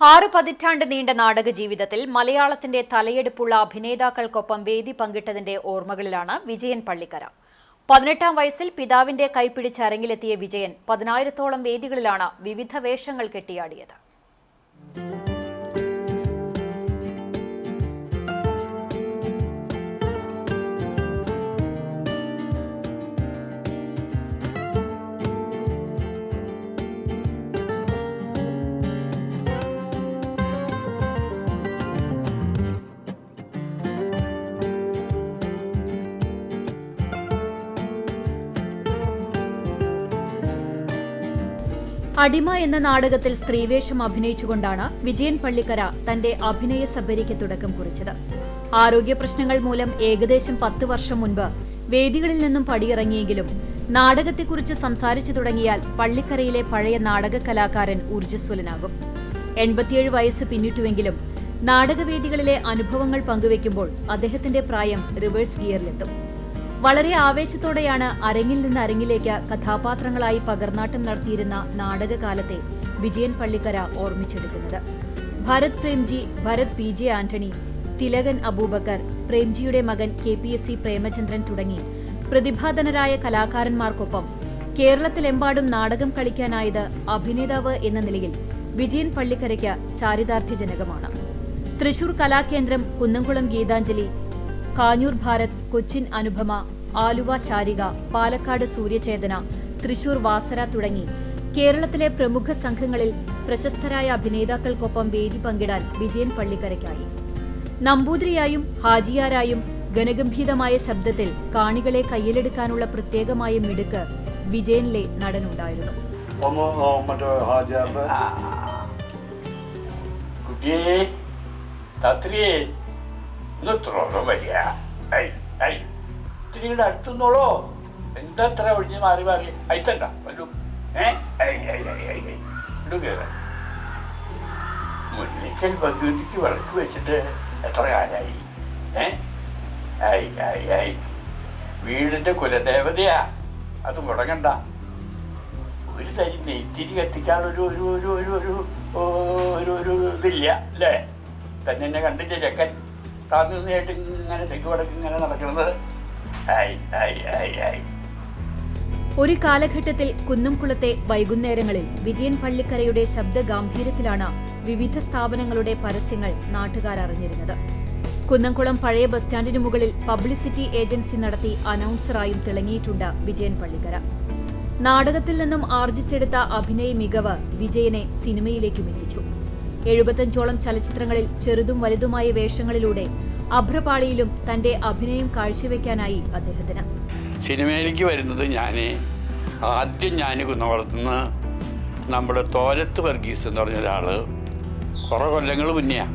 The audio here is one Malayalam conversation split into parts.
ആറ് പതിറ്റാണ്ട് നീണ്ട നാടക ജീവിതത്തിൽ മലയാളത്തിന്റെ തലയെടുപ്പുള്ള അഭിനേതാക്കൾക്കൊപ്പം വേദി പങ്കിട്ടതിന്റെ ഓർമ്മകളിലാണ് വിജയൻ പള്ളിക്കര. പതിനെട്ടാം വയസ്സിൽ പിതാവിന്റെ കൈപ്പിടിച്ച് അരങ്ങിലെത്തിയ വിജയൻ പതിനായിരത്തോളം വേദികളിലാണ് വിവിധ വേഷങ്ങൾ കെട്ടിയാടിയത്. അടിമ എന്ന നാടകത്തിൽ സ്ത്രീവേഷം അഭിനയിച്ചുകൊണ്ടാണ് വിജയൻ പള്ളിക്കര തന്റെ അഭിനയ സബരിക്ക് തുടക്കം കുറിച്ചത്. ആരോഗ്യ പ്രശ്നങ്ങൾ മൂലം ഏകദേശം പത്ത് വർഷം മുൻപ് വേദികളിൽ നിന്നും പടിയിറങ്ങിയെങ്കിലും നാടകത്തെക്കുറിച്ച് സംസാരിച്ചു തുടങ്ങിയാൽ പള്ളിക്കരയിലെ പഴയ നാടക കലാകാരൻ ഊർജസ്വലനാകും. എൺപത്തിയേഴ് വയസ്സ് പിന്നിട്ടുവെങ്കിലും നാടകവേദികളിലെ അനുഭവങ്ങൾ പങ്കുവെക്കുമ്പോൾ അദ്ദേഹത്തിന്റെ പ്രായം റിവേഴ്സ് ഗിയറിലെത്തും. വളരെ ആവേശത്തോടെയാണ് അരങ്ങിൽ നിന്ന് അരങ്ങിലേക്ക് കഥാപാത്രങ്ങളായി പകർന്നാട്ടം നടത്തിയിരുന്ന നാടകകാലത്തെ വിജയൻ പള്ളിക്കര ഓർമ്മിച്ചെടുക്കുന്നത്. ഭരത് പ്രേംജി ഭരത് പി ജെ ആന്റണി തിലകൻ അബൂബക്കർ പ്രേംജിയുടെ മകൻ K P S C Premachandran തുടങ്ങി പ്രതിഭാധനരായ കലാകാരന്മാർക്കൊപ്പം കേരളത്തിലെമ്പാടും നാടകം കളിക്കാനായത് അഭിനേതാവ് എന്ന നിലയിൽ വിജയൻ പള്ളിക്കരയ്ക്ക് ചാരിതാർത്ഥ്യജനകമാണ്. തൃശൂർ കലാകേന്ദ്രം കുന്നംകുളം ഗീതാഞ്ജലി കാഞ്ഞൂർ ഭാരത് കൊച്ചിൻ അനുപമ ആലുവ ശാരിക പാലക്കാട് സൂര്യചേതന തൃശൂർ വാസര തുടങ്ങി കേരളത്തിലെ പ്രമുഖ സംഘങ്ങളിൽ പ്രശസ്തരായ അഭിനേതാക്കൾക്കൊപ്പം വേദി പങ്കിടാൻ വിജയൻ പള്ളിക്കരയ്ക്കായി. നമ്പൂതിരിയായും ഹാജിയാരായും ഗനഗംഭീതമായ ശബ്ദത്തിൽ കാണികളെ കയ്യിലെടുക്കാനുള്ള പ്രത്യേകമായ മിടുക്ക് വിജയനിലെ നടനുണ്ടായിരുന്നു. കുട്ടിയെ തത്രിയെ ഒന്ന് തുറന്നു വരിക ഐ ഐ. ഇത്തിരിയുടെ അടുത്തുനിന്നോളോ. എന്താ അത്ര ഒഴിഞ്ഞ് മാറി മാറി? അയത്തണ്ട. വല്ലു. ഏ? ഐ ഐ ഐ ഐ ഐ. ഇടു കയറ മുന്നിക്കൽ ഭഗവതിക്ക് വിളക്ക് വെച്ചിട്ട് എത്ര കാലായി? ഏ? ഐ ഐ ഐ. വീടിന്റെ കുലദേവതയാ. അത് മുടങ്ങണ്ട. ഒരു തരി നെയ്ത്തിരി കത്തിക്കാൻ ഒരു ഒരു ഒരു ഒരു ഒരു ഇതില്ല അല്ലേ? തന്നെ കണ്ടില്ല ചെക്കൻ? നിന്നായിട്ട് ഇങ്ങനെ തെക്ക് വടക്ക് ഇങ്ങനെ നടക്കുന്നത്. ഒരു കാലഘട്ടത്തിൽ കുന്നംകുളത്തെ വൈകുന്നേരങ്ങളിൽ വിജയൻ പള്ളിക്കരയുടെ ശബ്ദ ഗാംഭീര്യത്തിലാണ് വിവിധ സ്ഥാപനങ്ങളുടെ പരസ്യങ്ങൾ നാട്ടുകാർ അറിഞ്ഞിരുന്നത്. കുന്നംകുളം പഴയ ബസ് സ്റ്റാൻഡിനു മുകളിൽ പബ്ലിസിറ്റി ഏജൻസി നടത്തി അനൗൺസറായും തിളങ്ങിയിട്ടുണ്ട് വിജയൻ പള്ളിക്കര. നാടകത്തിൽ നിന്നും ആർജിച്ചെടുത്ത അഭിനയ മികവ് വിജയനെ സിനിമയിലേക്കും എത്തിച്ചു. എഴുപത്തഞ്ചോളം ചലച്ചിത്രങ്ങളിൽ ചെറുതും വലുതുമായ വേഷങ്ങളിലൂടെ അഭ്രപാളിയിലും തന്റെ അഭിനയം കാഴ്ചവെക്കാനായി അദ്ദേഹത്തിന്. സിനിമയിലേക്ക് വരുന്നത് ഞാൻ ആദ്യം ഞാൻ കുന്നകുളത്തുനിന്ന് നമ്മുടെ തോലത്ത് വർഗീസ് എന്ന് പറഞ്ഞ ഒരാൾ കുറേ കൊല്ലങ്ങൾ മുന്നെയാണ്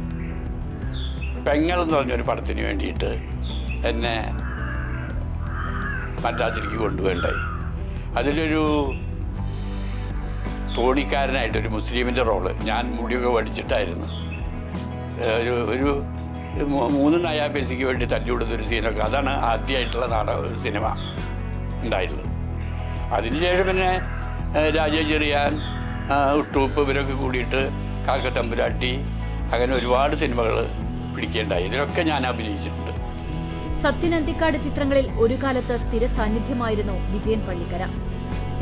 പെങ്ങൾ എന്ന് പറഞ്ഞൊരു പടത്തിന് വേണ്ടിയിട്ട് എന്നെ മദ്രാസിലേക്ക് കൊണ്ടുപോകണ്ടായി അതിലൊരു തോണിക്കാരനായിട്ട് ഒരു മുസ്ലിമിന്റെ റോൾ. ഞാൻ മുടിയൊക്കെ പഠിച്ചിട്ടായിരുന്നു ഒരു ഒരു മൂന്ന് നയാ പേസിക്ക് വേണ്ടി തല്ലിവിടുന്ന ഒരു സീനൊക്കെ അതാണ് ആദ്യമായിട്ടുള്ള നാടക സിനിമ ഉണ്ടായിട്ടുള്ളത് അതിനുശേഷം പിന്നെ ചെറിയാൻ ഉട്ടൂപ്പ് ഇവരൊക്കെ കൂടിയിട്ട് കാക്കത്തമ്പുരാട്ടി അങ്ങനെ ഒരുപാട് സിനിമകൾ പിടിക്കേണ്ടായി. ഇതിലൊക്കെ ഞാൻ അഭിനയിച്ചിട്ടുണ്ട്. സത്യനന്തിക്കാട് ചിത്രങ്ങളിൽ ഒരു കാലത്ത് സ്ഥിര സാന്നിധ്യമായിരുന്നു വിജയൻ പള്ളിക്കര.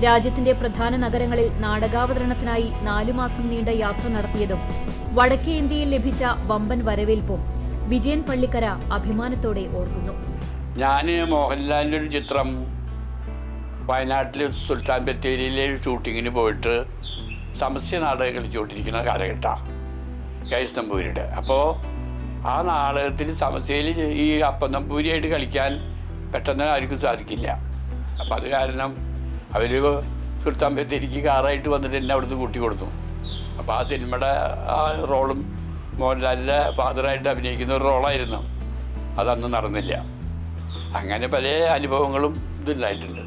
രാജ്യത്തിന്റെ പ്രധാന നഗരങ്ങളിൽ നാടകാവതരണത്തിനായി നാലു മാസം നീണ്ട യാത്ര നടത്തിയതും വടക്കേ ഇന്ത്യയിൽ ലഭിച്ച വമ്പൻ വരവേൽപ്പും വിജയൻ പള്ളിക്കര അഭിമാനത്തോടെ ഓർക്കുന്നു. ഞാൻ മോഹൻലാലിന്റെ ഒരു ചിത്രം വയനാട്ടിലെ സുൽത്താൻ ബത്തേരിയിലെ ഷൂട്ടിങ്ങിന് പോയിട്ട് സമസ്യ നാടകം കളിച്ചുകൊണ്ടിരിക്കുന്ന കാലഘട്ടമാണ് കെ എസ് നമ്പൂരിയുടെ. അപ്പോൾ ആ നാടകത്തിൽ സമസ്യയിൽ ഈ അപ്പം നമ്പൂരിയായിട്ട് കളിക്കാൻ പെട്ടെന്ന് ആർക്കും സാധിക്കില്ല. അപ്പം അത് കാരണം അവർ സുൽത്താൻ ബത്തേരിക്ക് കാറായിട്ട് വന്നിട്ട് എന്നെ അവിടുന്ന് കൂട്ടി കൊടുത്തു. അപ്പോൾ ആ സിനിമയുടെ ആ റോളും മോഹൻലാലിന്റെ ഫാദറായിട്ട് അഭിനയിക്കുന്ന ഒരു റോളായിരുന്നു. അതന്ന് നടന്നില്ല. അങ്ങനെ പല അനുഭവങ്ങളും ഇതുണ്ടായിട്ടുണ്ട്.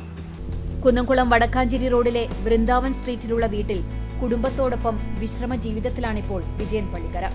കുന്നംകുളം വടക്കാഞ്ചേരി റോഡിലെ വൃന്ദാവൻ സ്ട്രീറ്റിലുള്ള വീട്ടിൽ കുടുംബത്തോടൊപ്പം വിശ്രമ ജീവിതത്തിലാണിപ്പോൾ വിജയൻ പള്ളിക്കര.